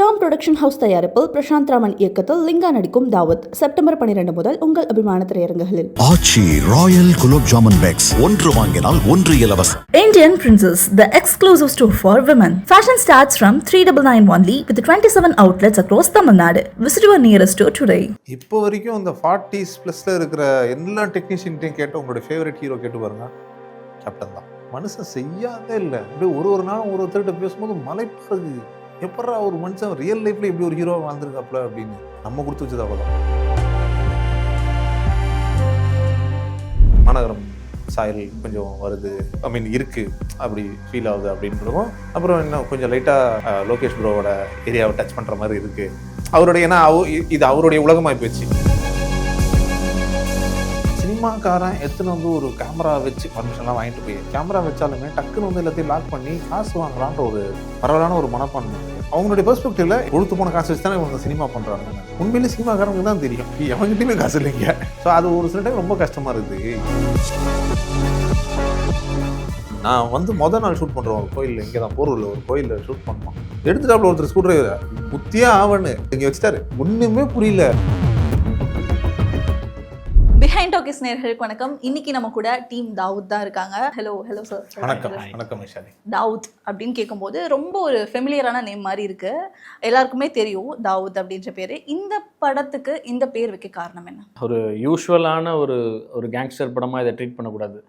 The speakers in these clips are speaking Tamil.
ஸ்டாம் புரொடக்ஷன் ஹவுஸ் தயாரிப்பில் பிரசாந்த் ராமன் இயக்கத்தில் லிங்கா நடிக்கும் தாவத். செப்டம்பர் பன்னிரண்டு முதல் உங்கள் அபிமான திரையரங்குகளில். Aachi royal gulab jamun packs. ஒன்று வாங்கினால் ஒன்று இலவசம். Indian Princess, the exclusive store for women. Fashion starts from 3991 only with 27 outlets across Tamil Nadu. Visit your nearest store today. இப்போ வரைக்கும் இந்த ஃபார்ட்டிஸ் ப்ளஸில் இருக்கிற எல்லா டெக்னீஷியன்ட்டையும் கேட்டு உங்களோட ஃபேவரட் ஹீரோ கேட்டு பாருங்க. கேப்டன் தான். மனுஷன் செய்யாதே இல்லை. அப்படியே ஒரு ஒரு நாளும் ஒரு ஒருத்தர்கிட்ட பேசும்போது மலைப்பா இருக்கு எப்படா ஒரு மனுஷன் ரியல் லைஃப்ல இப்படி ஒரு ஹீரோவாக வாழ்ந்துருக்காப்ல அப்படின்னு நம்ம கொடுத்து வச்சது அவ்வளோதான் மாநகரம் சாயல் கொஞ்சம் வருது. ஐ மீன் இருக்கு. அப்படி ஃபீல் ஆகுது அப்படின்றதும் அப்புறம் இன்னும் கொஞ்சம் லைட்டாக லோகேஷ் ப்ரோவோட ஏரியாவை டச் பண்ணுற மாதிரி இருக்கு. அவருடைய ஏன்னா அவ- இது அவருடைய உலகமாக போச்சு. சினிமாக்காரன் எத்தனை வந்து ஒரு கேமரா வச்சு பர்மிஷன்லாம் வாங்கிட்டு போய் கேமரா வச்சாலுமே டக்குன்னு வந்து எல்லாத்தையும் லாக் பண்ணி காசு வாங்கலான்ற ஒரு பரவலான ஒரு மனப்பான்மை. அவங்களுடைய பெர்ஸ்பெக்டிவ்ல கொடுத்து போன காசு வச்சு தானே இவங்க சினிமா பண்றாங்க. உண்மையிலே சினிமாக்காரங்க தான் தெரியும். எவங்கிட்டையுமே காசு இல்லைங்க. ஸோ அது ஒரு சில டைம் ரொம்ப கஷ்டமா இருக்குது நான் வந்து மொதல் நாள் ஷூட் பண்ணுறோம் ஒரு கோயில் இங்கே தான் போரூரில் ஒரு கோயிலில் ஷூட் பண்ணோம். எடுத்துட்டாப்புல ஒருத்தர் ஸ்கூல் டிரைவர் புத்தியே ஆவன்னு இங்கே வச்சுட்டாரு. ஒன்றுமே புரியல. பிஹைண்ட் டாக்கிஸ் நேர்களுக்கு வணக்கம். இன்னைக்கு நம்ம கூட டீம் தாவூத் தான் இருக்காங்க. ஹலோ ஹலோ சார் வணக்கம். வணக்கம் தாவூத் அப்படின்னு கேட்கும்போது ரொம்ப ஒரு ஃபெமிலியரான நேம் மாதிரி இருக்கு. எல்லாருக்குமே தெரியும் தாவூத் அப்படின்ற பேரு. இந்த படத்துக்கு இந்த பேர் வைக்க காரணம் என்ன? ஒரு யூஷுவலான ஒரு ஒரு கேங்ஸ்டர் படமாக இதை ட்ரீட் பண்ணக்கூடாது.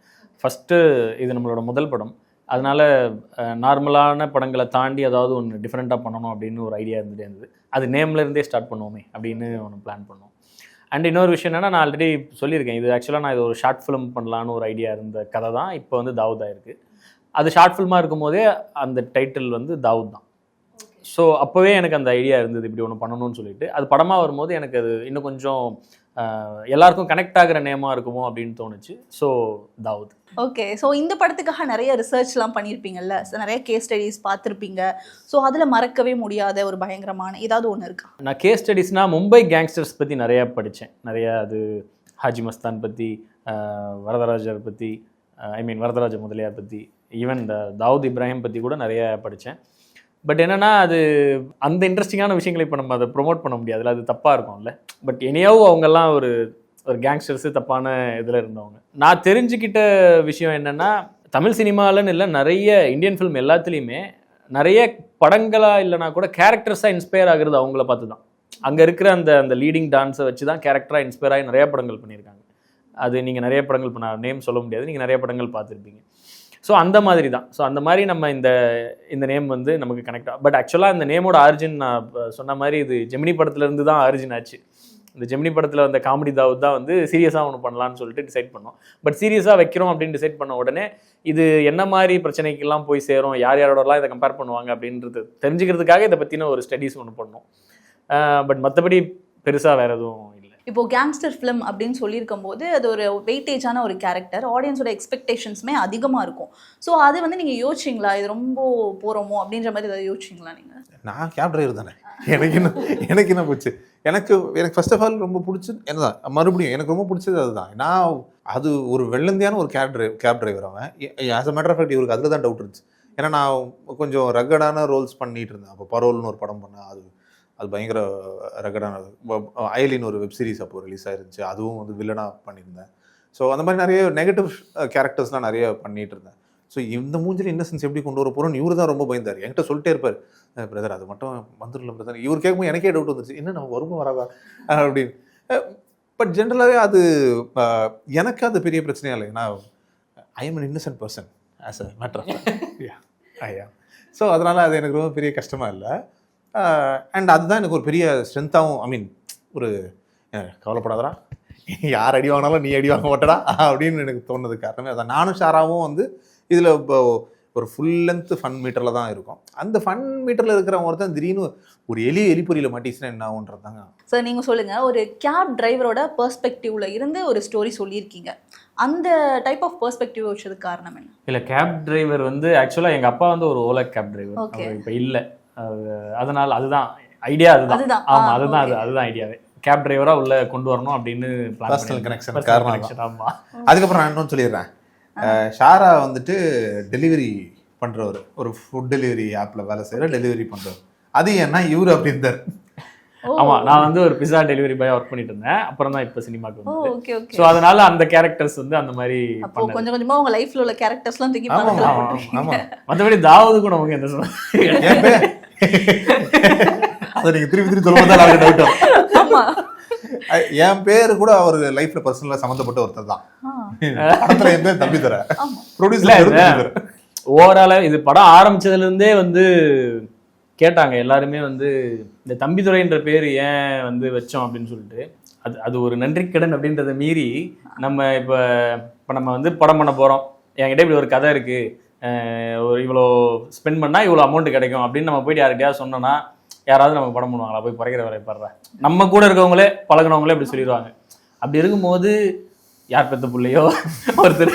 ஃபஸ்ட்டு இது நம்மளோட முதல் படம். அதனால் நார்மலான படங்களை தாண்டி அதாவது ஒன்று டிஃப்ரெண்ட்டாக பண்ணணும் அப்படின்னு ஒரு ஐடியா இருந்துகிட்டே இருந்தது. அது நேம்ல இருந்தே ஸ்டார்ட் பண்ணுவோமே அப்படின்னு ஒன்று பிளான் பண்ணோம். அண்ட் இன்னொரு விஷயம் என்னன்னா நான் ஆல்ரெடி சொல்லியிருக்கேன். இது ஆக்சுவலாக நான் இது ஒரு ஷார்ட் ஃபிலிம் பண்ணலான்னு ஒரு ஐடியா இருந்த கதை தான். இப்போ வந்து தாவூதா இருக்குது அது ஷார்ட் ஃபில்மாக இருக்கும்போதே அந்த டைட்டில் வந்து தாவூத் தான். ஸோ அப்போவே எனக்கு அந்த ஐடியா இருந்தது இப்படி ஒன்று பண்ணணும்னு சொல்லிட்டு. அது படமாக வரும்போது எனக்கு அது இன்னும் கொஞ்சம் எல்லாருக்கும் கனெக்ட் ஆகிற நேமாக இருக்குமோ அப்படின்னு தோணுச்சு. ஸோ தாவூத். ஓகே ஸோ இந்த படத்துக்காக நிறைய ரிசர்ச்லாம் பண்ணியிருப்பீங்கல்ல நிறைய கேஸ் ஸ்டடீஸ் பார்த்துருப்பீங்க. ஸோ அதில் மறக்கவே முடியாத ஒரு பயங்கரமான ஏதாவது ஒன்று இருக்கா? நான் கேஸ் ஸ்டடீஸ்னால் மும்பை கேங்ஸ்டர்ஸ் பற்றி நிறையா படித்தேன் நிறையா அது ஹாஜி மஸ்தான் பற்றி வரதராஜர் பற்றி ஐ மீன் வரதராஜ முதலியார் பற்றி ஈவன் இந்த தாவூத் இப்ராஹிம் பற்றி கூட நிறைய படித்தேன் பட் என்னென்னா அது அந்த இன்ட்ரெஸ்டிங்கான விஷயங்களை இப்போ நம்ம அதை ப்ரொமோட் பண்ண முடியாதுல்ல. அது தப்பாக இருக்கும்ல. பட் இனியாவும் அவங்கெல்லாம் ஒரு ஒரு கேங்ஸ்டர்ஸு தப்பான இதில் இருந்தவங்க. நான் தெரிஞ்சுக்கிட்ட விஷயம் என்னென்னா தமிழ் சினிமாலன்னு இல்லை நிறைய இந்தியன் ஃபிலிம் எல்லாத்துலேயுமே நிறைய படங்களாக இல்லைனா கூட கேரக்டர்ஸாக இன்ஸ்பயர் ஆகுறது அவங்கள பார்த்து தான் அங்கே இருக்கிற அந்த அந்த லீடிங் டான்ஸை வச்சு தான் கேரக்டராக இன்ஸ்பயர் ஆகி நிறையா படங்கள் பண்ணியிருக்காங்க. அது நீங்கள் நிறைய படங்கள் இப்போ நான் நேம் சொல்ல முடியாது. நீங்கள் நிறைய படங்கள் பார்த்துருப்பீங்க. ஸோ அந்த மாதிரி தான் ஸோ அந்த மாதிரி நம்ம இந்த இந்த நேம் வந்து நமக்கு கனெக்ட் ஆகும் பட் ஆக்சுவலாக இந்த நேமோட ஆரிஜின் நான் சொன்ன மாதிரி இது ஜெமினி படத்துலேருந்து தான் ஆரிஜின் ஆச்சு. இந்த ஜெமினி படத்தில் வந்த காமெடி தாவத் தான் வந்து சீரியஸாக ஒன்று பண்ணலான்னு சொல்லிட்டு டிசைட் பண்ணோம். பட் சீரியஸாக வைக்கிறோம் அப்படின்னு டிசைட் பண்ண உடனே இது என்ன மாதிரி பிரச்சனைக்கெல்லாம் போய் சேரும் யார் யாரோடலாம் இதை கம்பேர் பண்ணுவாங்க அப்படின்றது தெரிஞ்சுக்கிறதுக்காக இதை பற்றின ஒரு ஸ்டடீஸ் ஒன்று பண்ணோம். பட் மற்றபடி பெருசாக வேறு எதுவும் இப்போது இப்போ கேங்ஸ்டர் ஃபிலிம் அப்படின்னு சொல்லியிருக்கும் போது அது ஒரு வெயிட்டேஜான ஒரு கேரக்டர் ஆடியன்ஸோட எக்ஸ்பெக்டேஷன்ஸுமே அதிகமாக இருக்கும். ஸோ அது வந்து நீங்கள் யோசிச்சிங்களா? இது ரொம்ப போகிறோமோ அப்படின்ற மாதிரி ஏதாவது யோசிச்சிங்களா நீங்கள் நான் கேப் டிரைவர் தானே. எனக்கு என்ன எனக்கு என்ன போச்சு? எனக்கு எனக்கு ஃபர்ஸ்ட் ஆஃப் ஆல் ரொம்ப பிடிச்சது என்னதான் மறுபடியும் எனக்கு ரொம்ப பிடிச்சது அதுதான். நான் அது ஒரு வெள்ளந்தியான ஒரு கேப் டிரைவ் கேப் டிரைவர் அவன். As a matter of fact இவருக்கு அதில் தான் டவுட் இருந்துச்சு. ஏன்னா நான் கொஞ்சம் ரகடான ரோல்ஸ் பண்ணிட்டு இருந்தேன். அப்போ பரோல்னு ஒரு படம் பண்ணேன். அது அது பயங்கர ரகடான அயலின் ஒரு வெப் சீரிஸ் அப்போ ரிலீஸ் ஆயிருந்துச்சு. அதுவும் வந்து வில்லனாக பண்ணியிருந்தேன். ஸோ அந்த மாதிரி நிறைய நெகட்டிவ் கேரக்டர்ஸ்லாம் நிறைய பண்ணிட்டு இருந்தேன். ஸோ இந்த மூஞ்சில் இன்னசென்ஸ் எப்படி கொண்டு வர போகிறோன்னு இவரு தான் ரொம்ப பயந்தார். என்கிட்ட சொல்லிட்டே இருப்பார். பிரதர் அது மட்டும் வந்துடல பிரதர் இவர் கேட்கும்போது எனக்கே டவுட் வந்துச்சு என்ன நம்ம வருமா வராதா? அப்படின்னு. பட் ஜென்ரலாகவே அது எனக்கு அது பெரிய பிரச்சனையா இல்லை. ஏன்னா I am an innocent person as a matter ஐயா ஸோ அதனால் அது எனக்கு ரொம்ப பெரிய கஷ்டமாக இல்லை. அண்ட் அதுதான் எனக்கு ஒரு பெரிய ஸ்ட்ரென்த்தாகவும் ஐ மீன் ஒரு அஹ், கவலைப்படாதடா. யார் அடி வாங்கினாலும் நீ அடி வாங்க மாட்டடா அப்படின்னு எனக்கு தோணுது காரணமே அதான். நானும் ஷாராவும் வந்து இதில் இப்போ ஒரு ஃபுல் லென்த் ஃபன் மீட்டரில் தான் இருக்கும். அந்த ஃபன் மீட்டரில் இருக்கிற ஒருத்தன் திடீர்னு ஒரு எலி எலிப்பொறியில் மாட்டிச்சுன்னா என்ன ஆகுன்றது தாங்க. சார் நீங்கள் சொல்லுங்கள் ஒரு கேப் டிரைவரோட பெர்ஸ்பெக்டிவ்ல இருந்து ஒரு ஸ்டோரி சொல்லியிருக்கீங்க. அந்த டைப் ஆஃப் பெர்ஸ்பெக்டிவ் வச்சதுக்கு காரணம் என்ன? இல்லை கேப் டிரைவர் வந்து ஆக்சுவலாக எங்கள் அப்பா வந்து ஒரு ஓலா கேப் டிரைவர். அவர் இப்போ இல்லை. அதனால அதுதான் ஐடியா அதுதான். அதுதான். ஆமாம் அதுதான் அது. அதுதான் ஐடியாவே கேப் டிரைவராக உள்ள கொண்டு வரணும் அப்படின்னு பிளான் Personal connection காரணம் ஆமாம் அதுக்கப்புறம் நான் இன்னொன்று சொல்லிடுறேன். ஷாரா வந்துட்டு டெலிவரி பண்ணுறவர் ஒரு ஃபுட் டெலிவரி ஆப்பில் வேலை செய்கிற டெலிவரி பண்ணுறவர் அது ஏன்னா இவரு அப்படி இருந்தார் ஆமா நான் வந்து ஒரு பிஸா டெலிவரி பாய் ஒர்க் பண்ணிட்டு இருந்தேன். அப்புறம் தான் இப்போ சினிமாக்கு வந்து ஸோ அதனால அந்த கேரக்டர்ஸ் வந்து அந்த மாதிரி கொஞ்சம் கொஞ்சமா உங்க லைஃப்ல உள்ள கேரக்டர்ஸ்லாம் தூக்கி ஆமா ஆமா ஆமா மற்றபடி தாவதுக்கும் நமக்கு எந்த சொல்ல அதை நீங்க திருப்பி திருப்பி சொல்லும்போது தான் எனக்கு டவுட் வரும் ஆமா. என் பேரு கூட அவர் லைஃப்ல பர்சனலா சம்மந்தப்பட்ட ஒருத்தர் தான். ஆ, படத்துல பேர் தம்பி தர. தர. ஓவரால இது படம் ஆரம்பிச்சதுல இருந்தே வந்து கேட்டாங்க எல்லாருமே வந்து இந்த தம்பிதுரைன்ற பேர் ஏன் வந்து வச்சோம்? அப்படின்னு சொல்லிட்டு. அது அது ஒரு நன்றிக்கடன் அப்படின்றத மீறி நம்ம இப்போ இப்போ நம்ம வந்து படம் பண்ண போகிறோம் என்கிட்ட இப்படி ஒரு கதை இருக்கு. அஹ் ஒரு இவ்வளோ ஸ்பெண்ட் பண்ணால் இவ்வளோ அமௌண்ட் கிடைக்கும் அப்படின்னு நம்ம போயிட்டு யார்கிட்டயாவது சொன்னோன்னா யாராவது நம்ம படம் பண்ணுவாங்களா போய் குறைக்கிற வேலையை பாடுற நம்ம கூட இருக்கவங்களே பழகுனவங்களே இப்படி சொல்லிடுவாங்க. அப்படி இருக்கும்போது யார் பெத்த பிள்ளையோ ஒருத்தர்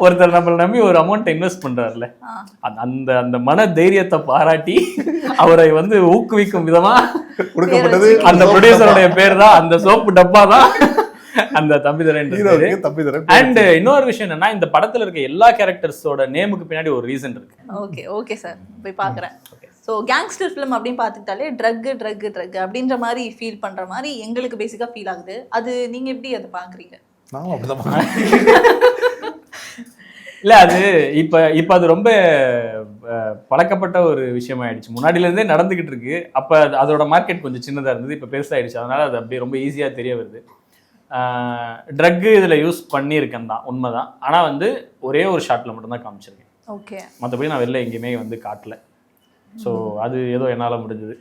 ஒருத்தர் நம்மளை நம்பி ஒரு அமௌண்ட்டை இன்வெஸ்ட் பண்றாருல அந்த அந்த மன தைரியத்தை பாராட்டி அவரை வந்து ஊக்குவிக்கும் விதமா கொடுக்கப்பட்டது அந்த ப்ரொடியூசருடைய பேர் தான் அந்த சோப்பு டப்பா தான் அந்த தம்பிதுரைன்றது. ஹீரோவுக்கு தம்பி தர அண்ட் இன்னொரு விஷயம் என்னன்னா இந்த படத்துல இருக்க எல்லா கேரக்டர்ஸோட நேமுக்கு பின்னாடி ஒரு ரீசன் இருக்கு. ஓகே ஓகே சார் போய் பார்க்குறேன். ஸோ கேங்ஸ்டர் ஃபிலிம் அப்படின்னு பார்த்துக்கிட்டாலே ட்ரக் ட்ரக் ட்ரக் அப்படின்ற மாதிரி ஃபீல் பண்ணுற மாதிரி எங்களுக்கு பேசிக்காக ஃபீல் ஆகுது. அது நீங்கள் எப்படி அதை பார்க்குறீங்க? நானும் அப்படிதான். இல்ல அது இப்ப இப்ப அது ரொம்ப பழக்கப்பட்ட ஒரு விஷயமாயிடுச்சு. முன்னாடில இருந்தே நடந்துகிட்டு இருக்கு. அப்ப அது- அதோட மார்க்கெட் கொஞ்சம் சின்னதா இருந்தது. இப்ப பெருசாயிடுச்சு. அதனால அது அப்படியே ரொம்ப ஈஸியா தெரிய வருது. ட்ரக் இதுல யூஸ் பண்ணியிருக்கேன் தான் உண்மைதான். ஆனா வந்து ஒரே ஒரு ஷாட்ல மட்டும்தான் காமிச்சிருக்கேன். ஓகே. மற்றபடி நான் வெளில எங்கேயுமே வந்து காட்டல. ஸோ அது ஏதோ என்னால முடிஞ்சது.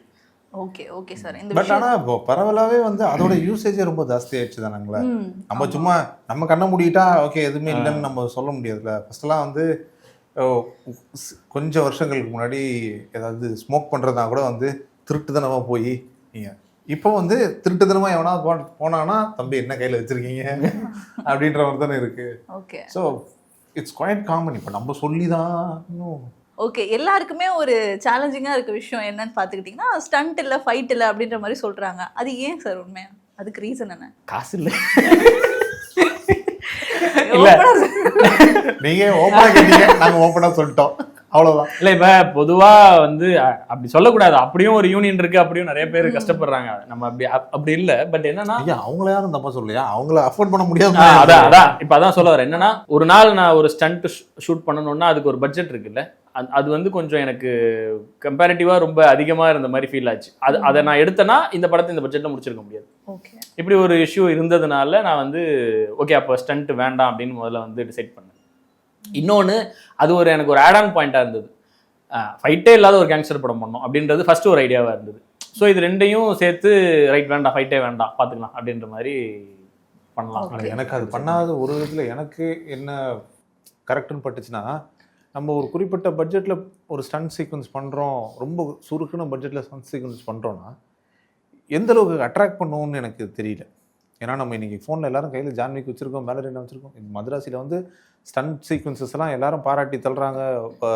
Okay okay sir. இந்த பட் விஷயம் ஆனா இப்போ பரவலாவே வந்து அதோட யூசேஜே ரொம்ப ஜாஸ்தி ஆயிடுச்சு தானுங்களே? ம், நம்ம. சும்மா நம்ம கண்ணை மூடிட்டா ஓகே எதுவுமே இல்லைன்னு நம்ம சொல்ல முடியாதுல்ல. ஃபர்ஸ்ட்லாம் வந்து கொஞ்சம் வருஷங்களுக்கு முன்னாடி ஏதாவது ஸ்மோக் பண்றதா கூட வந்து திருட்டுத்தனமா போய் நீங்க இப்போ வந்து திருட்டுத்தனமா எவனா போ- போனானா தம்பி என்ன கையில வச்சிருக்கீங்க? அப்படின்ற மாதிரி தானே இருக்கு. Okay. So it's quite common இப்போ நம்ம சொல்லி தான் இன்னும் ஓகே எல்லாருக்குமே ஒரு சேலஞ்சிங்காக இருக்க விஷயம் என்னன்னு பார்த்துக்கிட்டிங்கன்னா ஸ்டண்ட் இல்லை ஃபைட் இல்லை அப்படின்ற மாதிரி சொல்கிறாங்க அது ஏன் சார் உண்மையா? அதுக்கு ரீசன் என்ன? காசு இல்லை. இல்ல. Open ஆ சொல்லு. நீங்க ஓப்பனா கேட்டீங்க. நாங்க ஓப்பனா சொல்லிட்டோம். அவ்வளவுதான். இல்ல இப்ப பொதுவா வந்து அப்படி சொல்லக்கூடாது. அப்படியும் ஒரு யூனியன் இருக்கு அப்படியும் நிறைய பேர் கஷ்டப்படுறாங்க. நம்ம அப்படி அப்- அப்படி இல்ல. பட் என்னன்னா அவங்கள யாரும் தப்பா சொல்லலையா? அவங்கள அஃபோர்ட் பண்ண முடியாது. அதான் அதான் இப்ப அதான் சொல்ல வரேன். என்னன்னா ஒரு நாள் நான் ஒரு ஸ்டண்ட் ஷூட் பண்ணணும்னா அதுக்கு ஒரு பட்ஜெட் இருக்குல்ல. அது- அது வந்து கொஞ்சம் எனக்கு கம்பேரிட்டிவா ரொம்ப அதிகமா இருந்த மாதிரி ஃபீல் ஆச்சு. அது அதை நான் எடுத்தேன்னா இந்த படத்தை இந்த பட்ஜெட்ல முடிச்சிருக்க முடியாது. இப்படி ஒரு இஷ்யூ இருந்ததுனால நான் வந்து ஓகே அப்போ ஸ்டண்ட் வேண்டாம் அப்படின்னு முதல்ல வந்து டிசைட் பண்ணேன். இன்னொன்று அது ஒரு எனக்கு ஒரு ஆட் ஆன் பாயிண்டாக இருந்தது. ஃபைட்டே இல்லாத ஒரு கேங்ஸ்டர் படம் பண்ணோம் அப்படின்றது ஃபர்ஸ்ட் ஒரு ஐடியாவாக இருந்தது. ஸோ இது ரெண்டையும் சேர்த்து ரைட் வேண்டாம் ஃபைட்டே வேண்டாம் பார்த்துக்கலாம் அப்படின்ற மாதிரி பண்ணலாம். எனக்கு அது பண்ணாத ஒரு விதத்துல எனக்கு என்ன கரெக்டுன்னு பட்டுச்சுன்னா நம்ம ஒரு குறிப்பிட்ட பட்ஜெட்ல ஒரு ஸ்டண்ட் சீக்வன்ஸ் பண்றோம் ரொம்ப சுருக்குன பட்ஜெட்ல ஸ்டண்ட் சீக்வன்ஸ் பண்றோம்னா எந்த அளவுக்கு அட்ராக்ட் பண்ணுவோம்னு எனக்கு தெரியல. ஏன்னா நம்ம இன்றைக்கி ஃபோனில் எல்லாரும் கையில் ஜான்விக் வச்சுருக்கோம் மேலரினா வச்சுருக்கோம். இது மதராசியில் வந்து ஸ்டன் சீக்வன்சஸ் எல்லாம் எல்லாரும் பாராட்டி தள்ளுறாங்க. இப்போ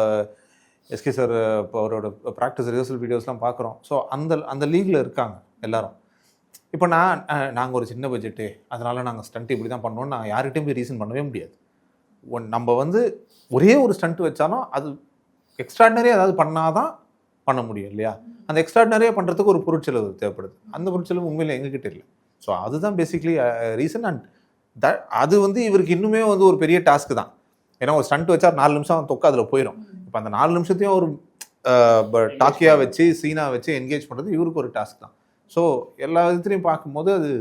எஸ்கே சார் இப்போ அவரோட ப்ராக்டிஸ் ரிஹர்சல் வீடியோஸ்லாம் பார்க்குறோம் ஸோ அந்த அந்த லீகில் இருக்காங்க எல்லாரும். இப்போ நான் நாங்கள் ஒரு சின்ன பட்ஜெட்டு அதனால் நாங்கள் ஸ்டண்ட் இப்படி தான் பண்ணுவோம்னு நாங்கள் யார்கிட்டையும் போய் ரீசன் பண்ணவே முடியாது. ஒன் நம்ம வந்து ஒரே ஒரு ஸ்டண்ட் வச்சாலும் அது எக்ஸ்ட்ராடினரி ஏதாவது பண்ணால் தான் பண்ண முடியும் இல்லையா? அந்த எக்ஸ்ட்ராடினரியாக பண்ணுறதுக்கு ஒரு பொருட்செலவு தேவைப்படுது. அந்த பொருட்செலவு உண்மையில் எங்ககிட்ட இல்லை. ஸோ அதுதான் பேசிக்லி ரீசன் அண்ட் த அது வந்து இவருக்கு இன்னுமே வந்து ஒரு பெரிய டாஸ்க் தான். ஏன்னா ஒரு ஸ்டண்ட் வச்சா நாலு நிமிஷம் தொக்க அதில் போயிடும் இப்போ அந்த நாலு நிமிஷத்தையும் ஒரு டாக்கியாக வச்சு சீனா வச்சு என்கேஜ் பண்ணுறது இவருக்கு ஒரு டாஸ்க் தான். ஸோ எல்லா விதத்துலையும் பார்க்கும்போது அது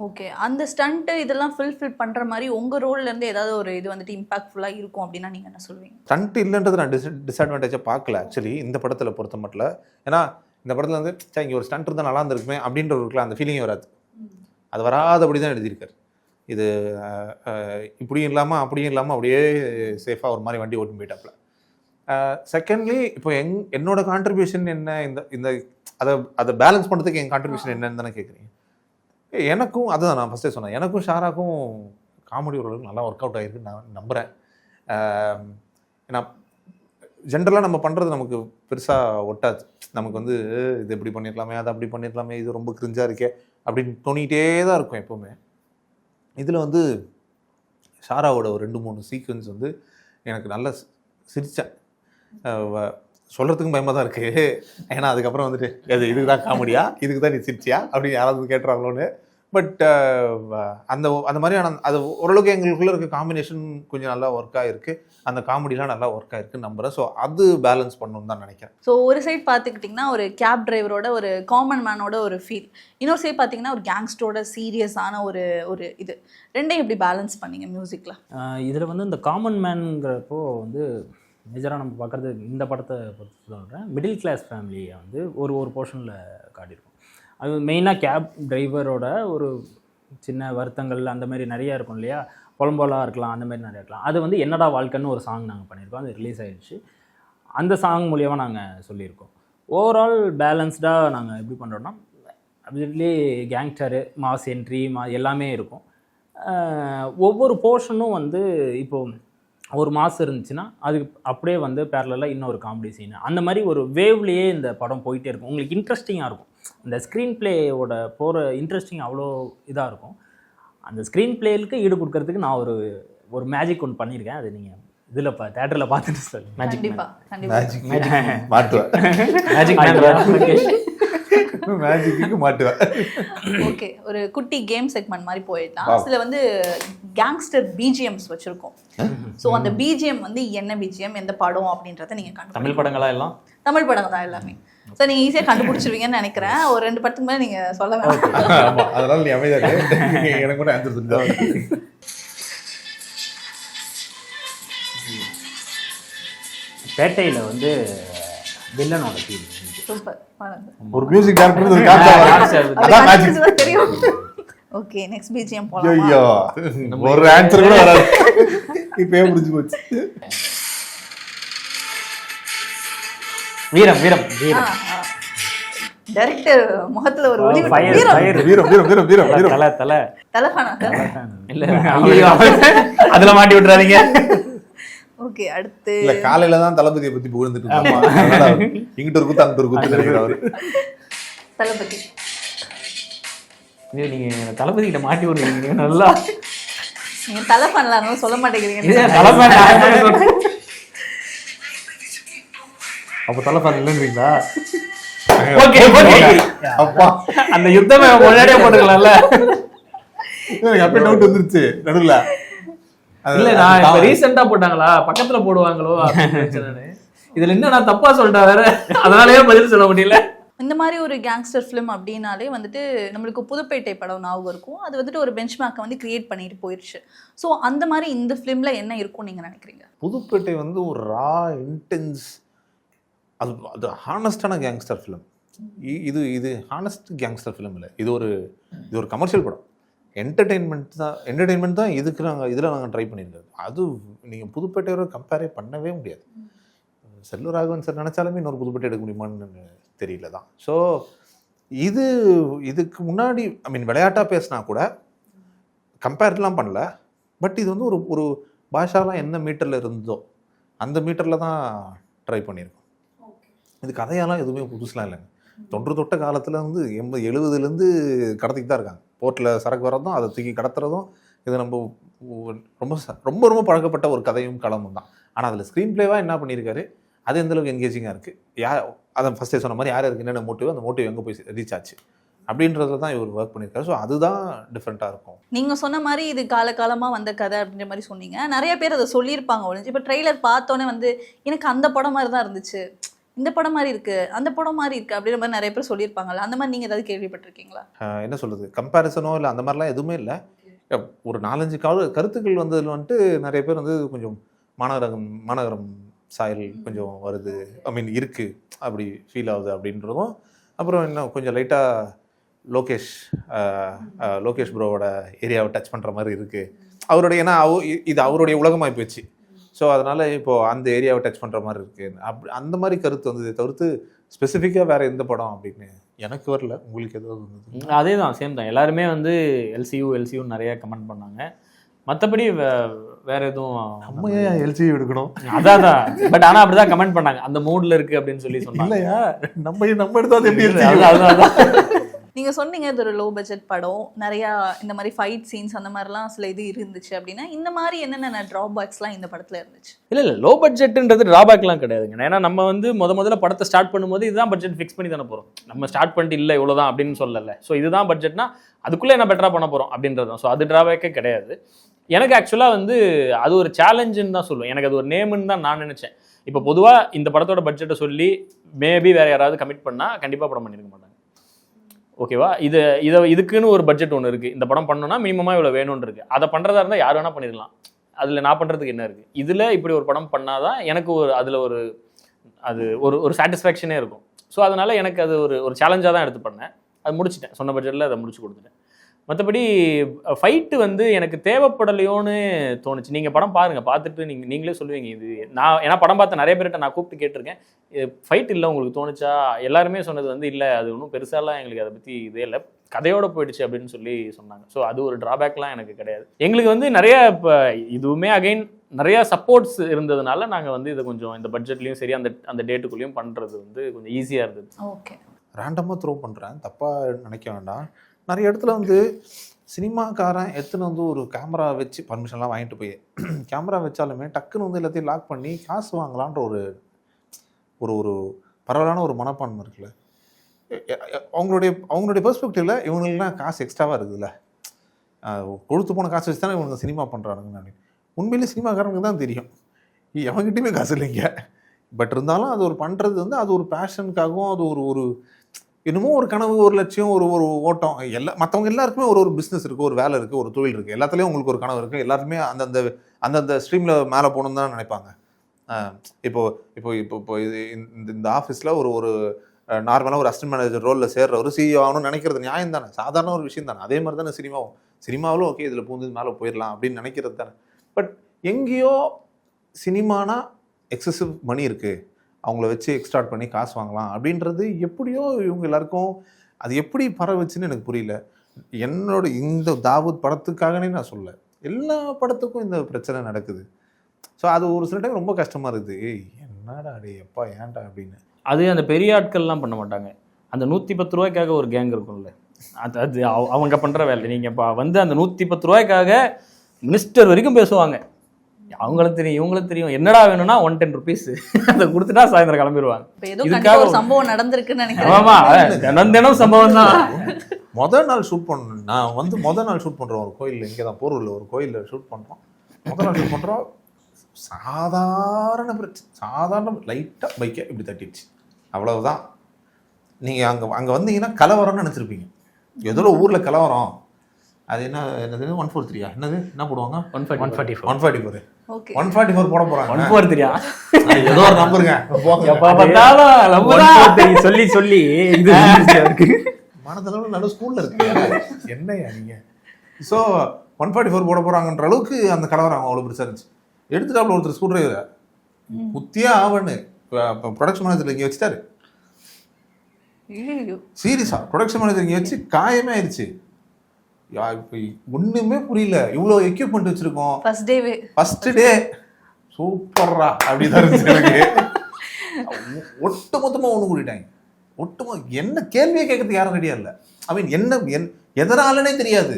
ஓகே அந்த ஸ்டண்ட் இதெல்லாம் ஃபில்ஃபில் பண்ற மாதிரி உங்க ரோல்ல இருந்து ஏதாவது ஒரு இது வந்துட்டு இம்பாக்ட்ஃபுல்லா இருக்கும் அப்படின்னா நீங்க என்ன சொல்லுவீங்க ஸ்டண்ட் இல்லைன்றது நான் டிஸ் டிஸ்அட்வான்டேஜாக பார்க்கல ஆக்சுவலி இந்த படத்தில் பொறுத்த மட்டும் ஏன்னா இந்த படத்தில் வந்து சே இங்கே ஒரு ஸ்டண்ட் இருந்தால் நல்லா இருந்திருக்குமே அப்படின்ற ஒரு அந்த ஃபீலிங்கே வராது. அது வராதபடி தான் எழுதியிருக்காரு. இது இப்படியும் இல்லாமல் அப்படியும் இல்லாமல் அப்படியே சேஃபாக ஒரு மாதிரி வண்டி ஓட்டின்னு போயிட்டாப்புல. செகண்ட்லி இப்போ எங் என்னோட கான்ட்ரிபியூஷன் என்ன இந்த இந்த அதை அதை பேலன்ஸ் பண்ணுறதுக்கு என் கான்ட்ரிபியூஷன் என்னன்னு தானே கேட்குறீங்க எனக்கும் அதுதான் நான் ஃபஸ்ட்டே சொன்னேன். எனக்கும் ஷாராக்கும் காமெடி ஓரளவுக்கு நல்லா ஒர்க் அவுட் ஆகிருக்குன்னு நான் நம்புகிறேன் ஏன்னா ஜென்ரலாக நம்ம பண்ணுறது நமக்கு பெருசாக ஒட்டாது. நமக்கு வந்து இது இப்படி பண்ணிடலாமே அதை அப்படி பண்ணிடலாமே இது ரொம்ப கிரிஞ்சாக இருக்கே. அப்படின்னு தோணிகிட்டே தான் இருக்கும் எப்போவுமே. இதில் வந்து ஷாராவோட ஒரு ரெண்டு மூணு சீக்வன்ஸ் வந்து எனக்கு நல்ல சிரித்தேன் வ- சொல்கிறதுக்கும் பயமாக தான் இருக்குது ஏன்னா அதுக்கப்புறம் வந்துட்டு அது இதுக்கு தான் காமெடியா? இதுக்கு தான் நீ சிரிச்சியா? அப்படின்னு யாராவது கேட்டுறாங்களோன்னு பட் அந்த அந்த மாதிரியான அது ஓரளவுக்கு எங்களுக்குள்ள இருக்க காம்பினேஷன் கொஞ்சம் நல்லா ஒர்க் ஆகிருக்கு அந்த காமெடிலாம் நல்லா ஒர்க் ஆகிருக்குன்னு நம்புகிறேன் ஸோ அது பேலன்ஸ் பண்ணணும்னு தான் நினைக்கிறேன். ஸோ ஒரு சைடு பார்த்துக்கிட்டிங்கன்னா ஒரு கேப் டிரைவரோட ஒரு காமன் மேனோட ஒரு ஃபீல் இன்னொரு சைடு பார்த்தீங்கன்னா ஒரு கேங்ஸ்டரோட சீரியஸான ஒரு ஒரு இது. ரெண்டையும் எப்படி பேலன்ஸ் பண்ணீங்க மியூசிக்கில் இதில் வந்து இந்த காமன் மேனுங்கிறப்போ வந்து மேஜராக நம்ம பார்க்குறது இந்த படத்தை பொறுத்து சொல்கிறேன் மிடில் கிளாஸ் ஃபேமிலியை வந்து ஒரு ஒரு போர்ஷனில் காட்டியிருக்கோம். அது மெயினாக கேப் டிரைவரோட ஒரு சின்ன வருத்தங்கள் அந்த மாதிரி நிறையா இருக்கும் இல்லையா? புலம்போலாக இருக்கலாம் அந்த மாதிரி நிறையா இருக்கலாம். அது வந்து என்னடா வாழ்க்கைன்னு ஒரு சாங் நாங்கள் பண்ணியிருக்கோம். அது ரிலீஸ் ஆகிடுச்சு அந்த சாங் மூலியமாக நாங்கள் சொல்லியிருக்கோம். ஓவரால் பேலன்ஸ்டாக நாங்கள் எப்படி பண்ணுறோன்னா அப்சல்யூட்லி கேங்ஸ்டரு மாஸ் என்ட்ரி மா எல்லாமே இருக்கும். ஒவ்வொரு போர்ஷனும் வந்து இப்போ ஒரு மாதம் இருந்துச்சுன்னா அதுக்கு அப்படியே வந்து பேரலாக இன்னொரு காமெடி சீன் அந்த மாதிரி ஒரு வேவ்லேயே இந்த படம் போயிட்டே இருக்கும். உங்களுக்கு இன்ட்ரெஸ்டிங்காக இருக்கும். இந்த ஸ்க்ரீன் பிளேயோட போகிற இன்ட்ரெஸ்டிங் அவ்வளோ இதாக இருக்கும். அந்த ஸ்க்ரீன் பிளேலுக்கு ஈடு கொடுக்கறதுக்கு நான் ஒரு ஒரு மேஜிக் ஒன்று பண்ணியிருக்கேன். அது நீங்கள் இதில் பா தேட்டரில் பார்த்துட்டு சொல்லு மேஜிக் கண்டிப்பா கண்டிப்பா. மேஜிக் மாட்டுவேன். மேஜிக் மேஜிக்கு மாட்டுவேன். ஓகே ஒரு குட்டி கேம் செக்மெண்ட் மாதிரி போயிடலாம். இதுல வந்து கேங்ஸ்டர் பிஜிஎம்ஸ் வச்சிருக்கோம். ஸோ அந்த பிஜிஎம் வந்து என்ன பிஜிஎம் எந்த படம் அப்படின்றத நீங்க கண்டு தமிழ் படங்களா எல்லாம்? தமிழ் படம் தான் எல்லாமே. ஸோ நீங்க ஈஸியா கண்டுபிடிச்சிருவீங்கன்னு நினைக்கிறேன். ஒரு ரெண்டு படத்துக்கு மேலே நீங்க சொல்ல வேணாம். ஆமா அதனால நீ அமைதியா இரு. எனக்கு கூட ஆன்சர் தெரிஞ்சா பேட்டையில் வந்து வில்லனோட சூப்பர் ஒரு மியூசிக் டேரக்டர் தெரியும். ஓகே நெக்ஸ்ட் பிஜிஎம் போலாம்? ஐயோ ஒரு ஆன்சர் கூட வராது. இப்பயே முடிஞ்சு போச்சு. வீரம் வீரம் வீரம். டைரக்டர் முகத்துல ஒரு ஒளி வீரம். வீரம் வீரம் வீரம் வீரம் வீரம். தலை தலை தலைஃபானா இல்ல அதுல மாட்டி விட்டுறாதீங்க. ஓகே அடுத்து இல்ல காலையில தான் தளபதியை பத்தி புகழ்ந்துட்டு அதனால இங்கிட்ட ஒரு குத்து அங்கிட்ட ஒரு குத்து அவரு. தளபதி. இது நீங்க தளபதி கிட்ட மாட்டி விடுறீங்க. நல்லா நீங்க தலை பண்ணலாம் சொல்ல மாட்டேங்கிறீங்க அப்ப தலப்பான் இல்லைன்றீங்களா? Okay, okay. அப்பா. அந்த யுத்தமே முன்னாடியே போட்டுக்கலாம்ல. எனக்கு அப்பயே டவுட் வந்துருச்சு. நடுவுல. இல்ல நான் இப்ப ரீசெண்டா போட்டாங்களா? பக்கத்துல போடுவாங்களோ. இதுல என்ன நான் தப்பா சொல்லிட்டேன் வேற. அதனாலயே பதில் சொல்ல முடியல. இந்த மாதிரி ஒரு கேங்ஸ்டர் ஃபிலிம் அப்படின்னாலே வந்துட்டு நம்மளுக்கு புதுப்பேட்டை படம் ஞாபகம் இருக்கும். அது வந்துட்டு ஒரு பெஞ்ச் மார்க்கை வந்து கிரியேட் பண்ணிட்டு போயிடுச்சு ஸோ அந்த மாதிரி இந்த ஃபிலிம்ல என்ன இருக்கும் நீங்க நினைக்கிறீங்க? புதுப்பேட்டை வந்து ஒரு ரா இன்டென்ஸ் அது அது ஹானஸ்டான கேங்ஸ்டர் ஃபிலிம் இது இது ஹானஸ்ட் கேங்ஸ்டர் ஃபிலிம் இல்லை. இது ஒரு இது ஒரு கமர்ஷியல் படம். என்டர்டெயின்மெண்ட் தான் என்டர்டெயின்மெண்ட் தான் இதுக்கு நாங்கள் இதில் நாங்கள் ட்ரை பண்ணியிருக்கோம் அது நீங்கள் புதுப்பேட்டையோட கம்பேரே பண்ணவே முடியாது. செல்லூர் ராகவன் சார் நினச்சாலுமே இன்னொரு புதுப்பேட்டை எடுக்க முடியுமான்னு தெரியல தான். ஸோ இது இதுக்கு முன்னாடி ஐ மீன் விளையாட்டாக பேசினா கூட கம்பேர்லாம் பண்ணல. பட் இது வந்து ஒரு ஒரு பாஷாலாம் என்ன மீட்டரில் இருந்ததோ அந்த மீட்டரில் தான் ட்ரை பண்ணியிருக்கோம். இது கதையெல்லாம் எதுவுமே புதுசுலாம் இல்லைங்க. தொன்று தொட்ட காலத்தில் வந்து எண்பது எழுபதுலேருந்து கடத்திட்டு தான் இருக்காங்க. போட்டில் சரக்கு வரதும் அதை தூக்கி கடத்துறதும் இது நம்ம ரொம்ப ரொம்ப ரொம்ப பழக்கப்பட்ட ஒரு கதையும் களமும் தான். ஆனால் அதில் ஸ்க்ரீன் ப்ளேவாக என்ன பண்ணியிருக்காரு? அது எந்த அளவுக்கு என்கேஜிங்காக இருக்குது யார் அதை ஃபஸ்ட்டே சொன்ன மாதிரி யார் யாருக்கு என்னென்ன மோட்டிவ் அந்த மோட்டிவ் எங்கே போய் ரீச் ஆச்சு? அப்படின்றத தான் இவர் ஒர்க் பண்ணியிருக்காரு. ஸோ அதுதான் டிஃப்ரெண்ட்டாக இருக்கும். நீங்கள் சொன்ன மாதிரி இது காலகாலமாக வந்த கதை அப்படின்ற மாதிரி சொன்னீங்க. நிறைய பேர் அதை சொல்லியிருப்பாங்க ஒழிஞ்சு. இப்போ ட்ரெய்லர் பார்த்தோன்னே வந்து எனக்கு அந்த படம் மாதிரி தான் இருந்துச்சு. இந்த படம் மாதிரி இருக்கு அந்த படம் மாதிரி இருக்கு அப்படின்ற மாதிரி நிறைய பேர் சொல்லியிருப்பாங்கல்ல. அந்த மாதிரி நீங்க ஏதாவது கேள்விப்பட்டிருக்கீங்களா? என்ன சொல்கிறது கம்பேரிசனோ இல்லை அந்த மாதிரிலாம் எதுவுமே இல்லை. ஒரு நாலஞ்சு கரு கருத்துக்கள் வந்ததில் வந்துட்டு நிறைய பேர் வந்து கொஞ்சம் மாநகரம் மாநகரம் சாயல் கொஞ்சம் வருது. ஐ மீன் இருக்குது அப்படி ஃபீல் ஆகுது அப்படின்றதும். அப்புறம் இன்னும் கொஞ்சம் லைட்டாக லோகேஷ் லோகேஷ் ப்ரோவோட ஏரியாவை டச் பண்ணுற மாதிரி இருக்குது அவருடைய ஏன்னா அவ இது அவருடைய உலகமாகி போச்சு. ஸோ அதனால் இப்போது அந்த ஏரியாவை டச் பண்ணுற மாதிரி இருக்குது அப்படி அந்த மாதிரி கருத்து வந்ததே தவிர்த்து ஸ்பெசிஃபிக்காக வேறு எந்த படம் அப்படின்னு எனக்கு வரல. உங்களுக்கு ஏதாவது வந்தது அதே தான் சேம் தான். எல்லாருமே வந்து எல்சியூ எல்சியூ நிறைய கமெண்ட் பண்ணாங்க. மற்றபடி வேற எதுவும் நம்ம ஏன் எல்சி எடுக்கணும்? அதான் தான் பட் ஆனா அப்படிதான் கமெண்ட் பண்ணாங்க. அந்த மூட்ல இருக்கு அப்படின்னு சொல்லி சொன்னாங்க. இல்லையா? நம்ம நம்ம எடுத்தா அது எப்படி அதான், அதான், நீங்கள் நீங்க சொன்னீங்க இது ஒரு லோ பட்ஜெட் படம். நிறைய இந்த மாதிரி ஃபைட் சீன்ஸ் அந்த மாதிரிலாம் சில இது இருந்துச்சு அப்படின்னா இந்த மாதிரி என்னென்ன ட்ராபேக்ஸ்லாம் இந்த படத்துல இருந்துச்சு? இல்லை இல்லை லோ பட்ஜெட்ன்றது ட்ராபேக்லாம் கிடையாதுங்க. ஏன்னா நம்ம வந்து முத முதல்ல படத்தை ஸ்டார்ட் பண்ணும்போது இதுதான் பட்ஜெட் ஃபிக்ஸ் பண்ணி தானே போகிறோம் நம்ம ஸ்டார்ட் பண்ணிட்டு இல்லை இவ்வளோதான் அப்படின்னு சொல்லலை. ஸோ இதுதான் பட்ஜெட்னா அதுக்குள்ளே என்ன பெட்டராக பண்ண போகிறோம் அப்படின்றது தான். ஸோ அது ட்ராபேக்கே கிடையாது. எனக்கு ஆக்சுவலாக வந்து அது ஒரு சேலஞ்சுன்னு தான் சொல்லுவேன். எனக்கு அது ஒரு நேம்னு தான் நான் நினச்சேன். இப்போ பொதுவாக இந்த படத்தோட பட்ஜெட்டை சொல்லி மேபி வேறு யாராவது கமிட் பண்ணால் கண்டிப்பாக படம் பண்ணியிருக்க மாட்டாங்க. ஓகேவா? இது இதை இதுக்குன்னு ஒரு பட்ஜெட் ஒன்று இருக்குது இந்த படம் பண்ணோன்னா மினிமமாக இவ்வளோ வேணும்னு இருக்குது அதை பண்ணுறதா இருந்தால் யார் வேணால் பண்ணிடலாம். அதில் நான் பண்ணுறதுக்கு என்ன இருக்குது இதில் இப்படி ஒரு படம் பண்ணால் தான் எனக்கு ஒரு அதில் ஒரு அது ஒரு ஒரு சாட்டிஸ்ஃபேக்ஷனே இருக்கும். ஸோ அதனால் எனக்கு அது ஒரு ஒரு சேலஞ்சாக தான் எடுத்து பண்ணேன். அது முடிச்சிட்டேன். சொன்ன பட்ஜெட்டில் அதை முடிச்சு கொடுத்துட்டேன். மற்றபடி ஃபைட்டு வந்து எனக்கு தேவைப்படலையோன்னு தோணுச்சு. நீங்கள் படம் பாருங்கள் பார்த்துட்டு நீங்கள் நீங்களே சொல்லுவீங்க இது நான் ஏன்னா படம் பார்த்த நிறைய பேர்கிட்ட நான் கூப்பிட்டு கேட்டிருக்கேன். ஃபைட் இல்லை உங்களுக்கு தோணுச்சா? எல்லாருமே சொன்னது வந்து இல்லை அது ஒன்றும் பெருசாலாம் எங்களுக்கு அதை பற்றி இதே இல்லை. கதையோட போயிடுச்சு அப்படின்னு சொல்லி சொன்னாங்க. ஸோ அது ஒரு ட்ராபேக்லாம் எனக்கு கிடையாது. எங்களுக்கு வந்து நிறைய இப்போ இதுவுமே அகைன் நிறைய சப்போர்ட்ஸ் இருந்ததுனால நாங்கள் வந்து இதை கொஞ்சம் இந்த பட்ஜெட்லேயும் சரி அந்த அந்த டேட்டுக்குள்ளேயும் பண்ணுறது வந்து கொஞ்சம் ஈஸியாக இருந்தது. ஓகே ரேண்டமாக த்ரோ பண்ணுறேன் தப்பாக நினைக்க வேண்டாம். நிறைய இடத்துல வந்து சினிமாக்காரன் எத்தனை வந்து ஒரு கேமரா வச்சு பர்மிஷன்லாம் வாங்கிட்டு போய் கேமரா வச்சாலுமே டக்குன்னு வந்து எல்லாத்தையும் லாக் பண்ணி காசு வாங்கலான்ற ஒரு ஒரு ஒரு பரவலான ஒரு மனப்பான்மை இருக்குல்ல. அவங்களுடைய அவங்களுடைய பெர்ஸ்பெக்டிவில் இவங்களுக்குலாம் காசு எக்ஸ்ட்ராவாக இருக்குதுல்ல. கொடுத்து போன காசு வச்சு தானே இவங்க சினிமா பண்ணுறானுங்க அப்படின்னு உண்மையிலே சினிமாக்காரனுக்கு தான் தெரியும். எவங்கிட்டையுமே காசு இல்லைங்க. பட் இருந்தாலும் அது ஒரு பண்ணுறது வந்து அது ஒரு பேஷனுக்காகவும் அது ஒரு ஒரு என்னமோ ஒரு கனவு ஒரு லட்சியம் ஒரு ஒரு ஓட்டம். எல்லா மற்றவங்க எல்லாருக்குமே ஒரு ஒரு பிஸ்னஸ் இருக்குது ஒரு வேலை இருக்குது ஒரு தொழில் இருக்குது எல்லாத்துலேயும் உங்களுக்கு ஒரு கனவு இருக்குது எல்லாருமே அந்தந்த அந்தந்த ஸ்ட்ரீமில் மேலே போகணுன்னு தான் நினைப்பாங்க. இப்போது இப்போ இப்போ இப்போ இப்போ இது இந்த இந்த ஆஃபீஸில் ஒரு ஒரு நார்மலாக ஒரு அசிஸ்டன்ட் மேனேஜர் ரோலில் சேர்றவர் சிஇஓ ஆகணும்னு நினைக்கிறது நியாயம் தானே? சாதாரண ஒரு விஷயம் தானே? அதே மாதிரி தானே சினிமாவும் சினிமாவிலும் ஓகே இதில் பூந்து மேலே போயிடலாம் அப்படின்னு நினைக்கிறது தானே. பட் எங்கேயோ சினிமானா எக்ஸசிவ் மணி இருக்குது அவங்கள வச்சு எக்ஸ்டார்ட் பண்ணி காசு வாங்கலாம். அப்படின்றது எப்படியோ இவங்க எல்லாருக்கும் அது எப்படி பரவுச்சுன்னு எனக்கு புரியல. என்னோட இந்த தாவூத் படத்துக்காகனே நான் சொல்ல எல்லா படத்துக்கும் இந்த பிரச்சனை நடக்குது. ஸோ அது ஒரு சில டைம் ரொம்ப கஷ்டமாக இருக்குது. ஏய் என்னடா அடே எப்பா ஏன்டா அப்படின்னு. அது அந்த பெரிய ஆட்கள்லாம் பண்ண மாட்டாங்க. அந்த நூற்றி பத்து ரூபாய்க்காக ஒரு கேங் இருக்கும்ல. அது அது அவ- அவங்க பண்ணுற வேலை. நீங்கள் இப்போ வந்து அந்த நூற்றி பத்து ரூபாய்க்காக மினிஸ்டர் வரைக்கும் பேசுவாங்க. அவங்களும் தெரியும் இவங்களும் தெரியும். என்னடா வேணும்னா ஒன் டென் ருபீஸ் அதை கொடுத்துட்டா சாயந்தரம் கிளம்பிடுவாங்க. இதுக்காக ஒரு சம்பவம் நடந்திருக்குன்னு நினைக்கிறேன். ஆமா தினம் தினம் சம்பவம் தான். மொதல் நாள் ஷூட் பண்ணணும் நான் வந்து மொதல் நாள் ஷூட் பண்ணுறோம் ஒரு கோயிலில் இங்கே தான் போரூரில் ஒரு கோயிலில் ஷூட் பண்ணுறோம் முதல் நாள் ஷூட் பண்ணுறோம் சாதாரண பிரச்சனை சாதாரண லைட்டாக பைக்கை இப்படி தட்டிடுச்சு. அவ்வளவுதான். நீங்கள் அங்கே அங்கே வந்தீங்கன்னா கலவரம்னு நினச்சிருப்பீங்க. ஏதோ ஊரில் கலவரம். அது என்ன என்னது? ஒன் ஃபோர் த்ரீயா என்னது? என்ன போடுவாங்க? One forty one forty four one forty four one forty four போட ஒன் போகிறாங்க ஃபோர் தெரியா? ஏதோ ஒரு நம்பருங்க. பார்த்தாலும். சொல்லி சொல்லி. இது மனதளவில் நடு ஸ்கூல்ல இருக்கு. என்னையா நீங்க? ஸோ ஒன் ஃபார்ட்டி ஃபோர் போட போறாங்கன்ற அளவுக்கு அந்த கலவரம் அவ்வளோ பெருசாக இருந்துச்சு. எடுத்துட்டாப்புல ஒருத்தர் ஸ்கூல் டிரைவர் குத்தியே ஆவன்னு ப்ரொடக்ஷன் மேனேஜர் இங்கே வச்சுட்டாரு. சீரியஸா ப்ரொடக்ஷன் மேனேஜர் இங்கே வச்சு காயமே ஆயிடுச்சு இப்போ ஒண்ணுமே புரியல. இவ்வளோ எக்யூப்மெண்ட் வச்சிருக்கோம். ஃபர்ஸ்ட் டேவே ஃபர்ஸ்ட் டே சூப்பர்ரா அப்படிதான் இருந்துச்சு எனக்கு. ஒட்டு மொத்தமாக ஒன்று கூட்டிட்டாங்க. ஒட்டுமொ என்ன கேள்வியே கேட்கறதுக்கு யாரும் ரெடியா இல்லை. ஐ மீன் என்ன என் எதனாலனே தெரியாது.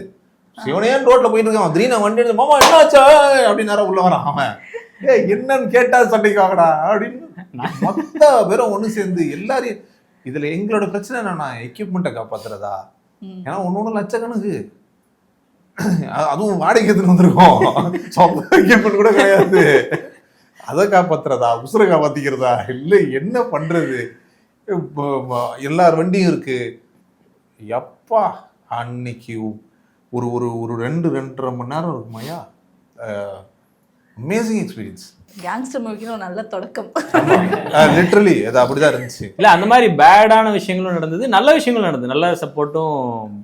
சிவனையான் ரோட்ல போயிட்டு இருக்கான். திடீர்னு வண்டி எடுத்து, மாமா என்ன ஆச்சா அப்படின்னு நேரம் உள்ள வரான் அவன். ஏ என்னன்னு கேட்டா சண்டைக்கு வாங்கடா அப்படின்னு. மொத்த பேரும் ஒன்று சேர்ந்து எல்லாரையும் இதுல எங்களோட பிரச்சனை என்னன்னா எக்யூப்மெண்ட்டை காப்பாத்துறதா. ஏன்னா ஒன்று ஒன்று லட்சக்கணக்கு. அதுவும் வாடகை எடுத்துட்டு வந்திருக்கோம் சொந்த கூட கிடையாது. அதை காப்பாத்துறதா? உசுரை காப்பாத்திக்கிறதா? இல்லை என்ன பண்றது? எல்லார் வண்டியும் இருக்கு. எப்பா அன்னைக்கு ஒரு ஒரு ஒரு ரெண்டு ரெண்டரை மணி நேரம் இருக்குமாயா அமேசிங் எக்ஸ்பீரியன்ஸ் கேங்ஸ்டர் மூவிக்கு ஒரு நல்ல தொடக்கம். லிட்ரலி அது அப்படிதான் இருந்துச்சு. இல்ல அந்த மாதிரி பேடான விஷயங்களும் நடந்தது. நல்ல விஷயங்களும் நடந்தது. நல்ல சப்போர்ட்டும்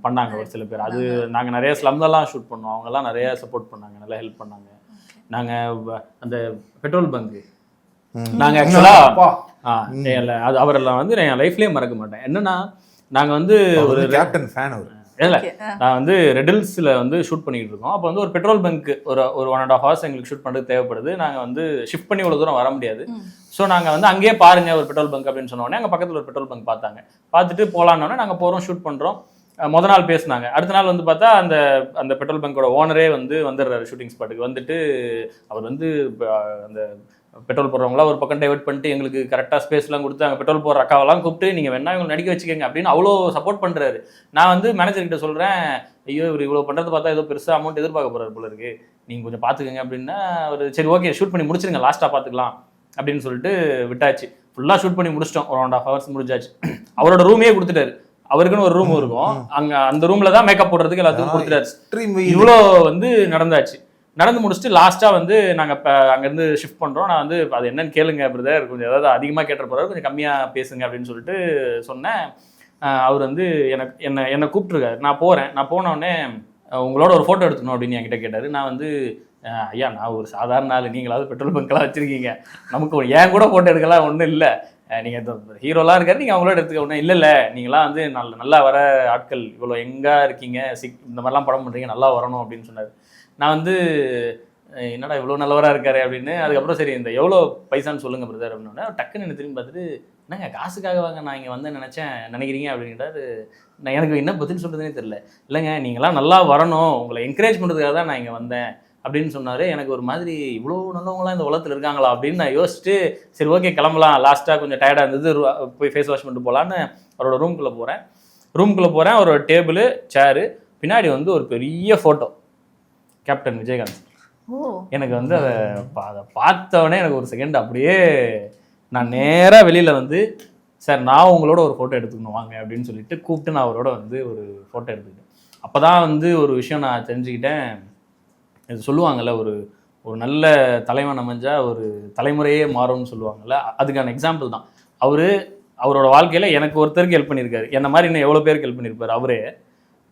பண்ணாங்க ஒரு சில பேர். அது நாங்க நிறைய ஸ்லம்லலாம் ஷூட் பண்ணோம். அவங்க எல்லாம் நிறைய சப்போர்ட் பண்ணாங்க. நல்லா ஹெல்ப் பண்ணாங்க. நாங்க அந்த பெட்ரோல் பங்க் நாங்க ஆக்சுவலா. அது அவரெல்லாம் வந்து என் லைஃப்லயே மறக்க மாட்டேன். என்னன்னா நாங்க வந்து ஒரு கேப்டன் ஃபேன் அவர். இல்ல. நான் வந்து ரெடில்ஸில் வந்து ஷூட் பண்ணிட்டு இருக்கோம். அப்போ வந்து ஒரு பெட்ரோல் பங்க் ஒரு ஒரு ஒன் அண்ட் ஆஃப் ஹவர்ஸ் எங்களுக்கு ஷூட் பண்ணுறது தேவைப்படுது. நாங்கள் வந்து ஷிஃப்ட் பண்ணி இவ்வளோ தூரம் வர முடியாது. ஸோ நாங்கள் வந்து அங்கேயே பாருங்க ஒரு பெட்ரோல் பங்க் அப்படின்னு சொன்ன உடனே அங்கே பக்கத்தில் ஒரு பெட்ரோல் பங்க் பார்த்தாங்க. பார்த்துட்டு போகலான்னொடனே நாங்கள் போகிறோம் ஷூட் பண்ணுறோம் முத நாள் பேசுனாங்க. அடுத்த நாள் வந்து பார்த்தா அந்த அந்த பெட்ரோல் பங்கோட ஓனரே வந்து வந்துடுறாரு ஷூட்டிங் ஸ்பாட்டுக்கு வந்துட்டு அவர் வந்து அந்த பெட்ரோல் போடுறவங்களாம் ஒரு பக்கம் டைவர்ட் பண்ணிட்டு எங்களுக்கு கரெக்டாக ஸ்பேஸ்லாம் கொடுத்து அங்கே பெட்ரோல் போடுற அக்காவெல்லாம் கூப்பிட்டு நீங்கள் வேணா இவங்க நடிக்க வச்சுக்கோங்க அப்படின்னு அவ்வளோ சப்போர்ட் பண்ணுறாரு நான் வந்து மேனேஜர் கிட்ட சொல்கிறேன் ஐயோ இவர் இவ்வளோ பண்ணுறது பார்த்தா ஏதோ பெருசாக அமௌண்ட் எதிர்பார்க்க போகிறாரு போல இருக்கு. நீங்கள் கொஞ்சம் பார்த்துக்கங்க அப்படின்னா ஒரு சரி ஓகே ஷூட் பண்ணி முடிச்சிருங்க லாஸ்ட்டாக பார்த்துக்கலாம் அப்படின்னு சொல்லிட்டு விட்டாச்சு. ஃபுல்லாக ஷூட் பண்ணி முடிச்சிட்டோம். ஒரு ஒன் ஹாஃப் ஹவர்ஸ் முடிஞ்சாச்சு. அவரோட ரூமே கொடுத்துட்டாரு. அவருக்குன்னு ஒரு ரூம் இருக்கும். அங்கே அந்த ரூமில் தான் மேக்கப் போடுறதுக்கு எல்லாத்துக்கும் கொடுத்துட்டாரு. இவ்வளோ வந்து நடந்தாச்சு. நடந்து முடிச்சுட்டு லாஸ்ட்டாக வந்து நாங்கள் இப்போ அங்கேருந்து ஷிஃப்ட் பண்ணுறோம் நான் வந்து அது என்னன்னு கேளுங்க பிரதர் கொஞ்சம் ஏதாவது அதிகமாக கேட்ட போகிறாரு கொஞ்சம் கம்மியாக பேசுங்க அப்படின்னு சொல்லிட்டு சொன்னேன். அவர் வந்து எனக்கு என்னை என்னை கூப்பிட்ருக்காரு நான் போகிறேன் நான் போனோடனே உங்களோட ஒரு ஃபோட்டோ எடுத்துக்கணும் அப்படின்னு என்கிட்ட கேட்டார். நான் வந்து ஐயா நான் ஒரு சாதாரண ஆள். நீங்களாவது பெட்ரோல் பங்க்லாம் வச்சுருக்கீங்க. நமக்கு ஒரு- என் கூட ஃபோட்டோ எடுக்கலாம் ஒன்றும் இல்லை. நீங்கள் இந்த ஹீரோலாம் இருக்காரு. நீங்கள் அவங்களோட எடுத்துக்க ஒன்றும் இல்லை இல்லை. நீங்களாம் வந்து நல்ல நல்லா வர ஆட்கள். இவ்வளோ எங்கே இருக்கீங்க? சிக் இந்த மாதிரிலாம் படம் பண்ணுறீங்க நல்லா வரணும் அப்படின்னு சொன்னார். நான் வந்து என்னடா இவ்வளோ நல்லவராக இருக்காரு? அப்படின்னு அதுக்கப்புறம் சரி இந்த எவ்வளோ பைசான்னு சொல்லுங்கள் பிரதர் அப்படின்னு டக்குன்னு என்ன திரும்பி பார்த்துட்டு என்னங்க காசுக்காக வாங்க நான் இங்கே வந்து நினச்சேன் நினைக்கிறீங்க? அப்படின்ட்டாரு நான் எனக்கு என்ன பதில் சொல்கிறதுனே தெரில இல்லைங்க நீங்களாம் நல்லா வரணும் உங்களை என்கரேஜ் பண்ணுறதுக்காக தான் நான் இங்கே வந்தேன் அப்படின்னு சொன்னார். எனக்கு ஒரு மாதிரி இவ்வளோ நல்லவங்களாம் இந்த உலகத்தில் இருக்காங்களா? அப்படின்னு நான் யோசிச்சுட்டு சரி ஓகே கிளம்பலாம். லாஸ்ட்டாக கொஞ்சம் டயர்டாக இருந்தது போய் ஃபேஸ் வாஷ் பண்ணிட்டு போகலான்னு அவரோட ரூம்குள்ளே போகிறேன் ரூம்குள்ளே போகிறேன் ஒரு டேபிள் சேரு பின்னாடி வந்து ஒரு பெரிய ஃபோட்டோ கேப்டன் விஜயகாந்த். ஓ. எனக்கு வந்து அதை அதை பார்த்தவொடனே எனக்கு ஒரு செகண்ட் அப்படியே நான் நேராக வெளியில் வந்து சார் நான் உங்களோட ஒரு ஃபோட்டோ எடுத்துக்கணும் வாங்க அப்படின்னு சொல்லிட்டு கூப்பிட்டு நான் அவரோட வந்து ஒரு ஃபோட்டோ எடுத்துக்கிட்டேன். அப்போ தான் வந்து ஒரு விஷயம் நான் தெரிஞ்சுக்கிட்டேன். இது சொல்லுவாங்கல்ல ஒரு ஒரு நல்ல தலைவன் அமைஞ்சா ஒரு தலைமுறையே மாறும்னு சொல்லுவாங்கல்ல அதுக்கான எக்ஸாம்பிள் தான். அவர் அவரோட வாழ்க்கையில் எனக்கு ஒருத்தருக்கு ஹெல்ப் பண்ணியிருக்காரு. என்ன மாதிரி இன்னும் எவ்வளோ பேருக்கு ஹெல்ப் பண்ணியிருப்பார்? அவரே.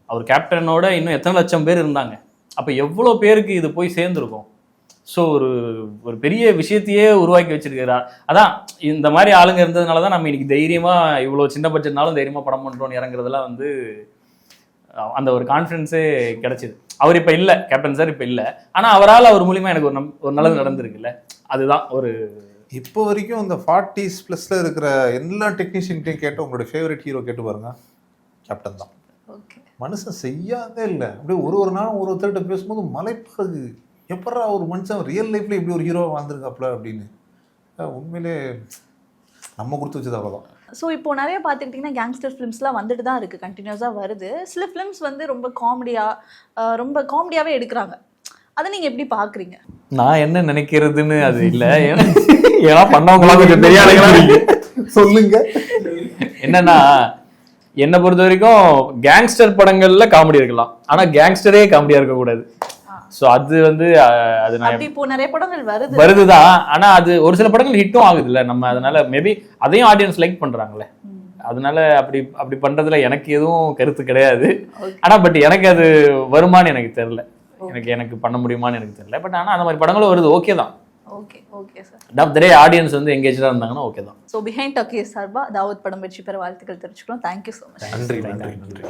அவர் கேப்டனோட இன்னும் எத்தனை லட்சம் பேர் இருந்தாங்க. அப்போ எவ்வளோ பேருக்கு இது போய் சேர்ந்துருக்கும்? ஸோ ஒரு ஒரு பெரிய விஷயத்தையே உருவாக்கி வச்சிருக்கிறார். அதான் இந்த மாதிரி ஆளுங்க இருந்ததுனால தான் நம்ம இன்னைக்கு தைரியமாக இவ்வளோ சின்ன பட்ஜெட்னாலும் தைரியமாக படம் பண்ணுறோம்னு இறங்குறதுலாம் வந்து அந்த ஒரு கான்ஃபிடென்ஸே கிடைச்சிது. அவர் இப்போ இல்லை கேப்டன் சார் இப்போ இல்லை. ஆனால் அவரால் அவர் மூலியமாக எனக்கு ஒரு நம் ஒரு நல்லது நடந்திருக்குல்ல. அதுதான் ஒரு இப்போ வரைக்கும் இந்த ஃபார்ட்டிஸ் ப்ளஸில் இருக்கிற எல்லா டெக்னீஷியன்ட்டையும் கேட்டு உங்களோட ஃபேவரட் ஹீரோ கேட்டு பாருங்க. கேப்டன் தான். மனுஷன் செய்யாதே இல்லை. அப்படியே ஒரு ஒரு நாளும் ஒரு ஒருத்தர்கிட்ட பேசும்போது மலைப்பாகு எப்படா ஒரு மனுஷன் ரியல் லைஃப்ல இப்படி ஒரு ஹீரோ வாழ்ந்துருக்காப்ல அப்படின்னு. உண்மையிலே நம்ம கொடுத்து வச்சது அவ்வளோதான் ஸோ இப்போ நிறைய பார்த்துக்கிட்டிங்கன்னா கேங்ஸ்டர் ஃபிலிம்ஸ்லாம் வந்துட்டு தான் இருக்குது கண்டினியூஸாக வருது. சில ஃபிலிம்ஸ் வந்து ரொம்ப காமெடியாக ரொம்ப காமெடியாகவே எடுக்கிறாங்க. அதை நீங்கள் எப்படி பார்க்குறீங்க? நான் என்ன நினைக்கிறதுன்னு அது இல்லை. ஏன்னா ஏன்னா பண்ணவங்களாம் கொஞ்சம் பெரிய ஆளுங்களா சொல்லுங்க. என்னன்னா என்னை பொறுத்த வரைக்கும் கேங்ஸ்டர் படங்கள்ல காமெடி இருக்கலாம். ஆனா கேங்ஸ்டரே காமெடியா இருக்கக்கூடாது. ஸோ அது வந்து அது நான் இப்போ நிறைய படங்கள் வருது. வருதுதான். ஆனா அது ஒரு சில படங்கள் ஹிட்டும் ஆகுதுல்ல. நம்ம அதனால மேபி அதையும் ஆடியன்ஸ் லைக் பண்றாங்களே. அதனால அப்படி அப்படி பண்றதுல எனக்கு எதுவும் கருத்து கிடையாது. ஆனா பட் எனக்கு அது வருமான்னு எனக்கு தெரியல. எனக்கு எனக்கு பண்ண முடியுமான்னு எனக்கு தெரியல. பட் ஆனா அந்த மாதிரி படங்களும் வருது. ஓகே தான். Okay okay sir the day audience வந்து எங்கேஜாக இருந்தாங்கன்னா ஓகே தான். ஸோ பிஹைண்ட் டாக்கி சார்பா தாவூத் படம் வெற்றி பெற வாழ்த்துக்கள் தெரிஞ்சுக்கிறோம் தேங்க்யூ ஸோ மச் நன்றி நன்றி நன்றி.